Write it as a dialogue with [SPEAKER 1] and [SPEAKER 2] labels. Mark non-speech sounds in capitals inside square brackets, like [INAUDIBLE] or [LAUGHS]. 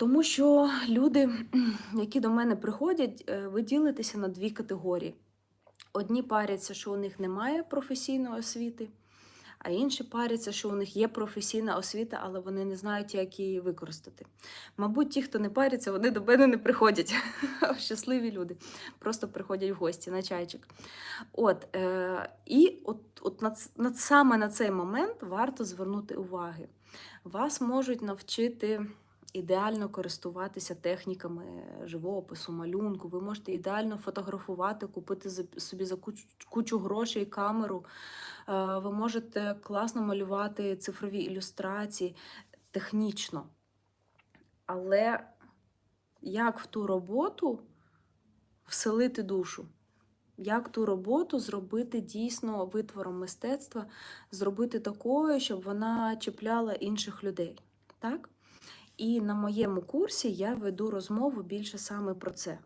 [SPEAKER 1] Тому що люди, які до мене приходять, е, ви ділитеся на дві категорії. Одні паряться, що у них немає професійної освіти, а інші паряться, що у них є професійна освіта, але вони не знають, як її використати. Мабуть, ті, хто не паряться, вони до мене не приходять. [LAUGHS] Щасливі люди. Просто приходять в гості на чайчик. От, е, і от, от над, над, саме на цей момент варто звернути уваги. Вас можуть навчити ідеально користуватися техніками живопису, малюнку. Ви можете ідеально фотографувати, купити собі за кучу, грошей камеру. Е, Ви можете класно малювати цифрові ілюстрації технічно. Але як в ту роботу вселити душу? Як ту роботу зробити дійсно витвором мистецтва, зробити такою, щоб вона чіпляла інших людей? Так? І на моєму курсі я веду розмову більше саме про це.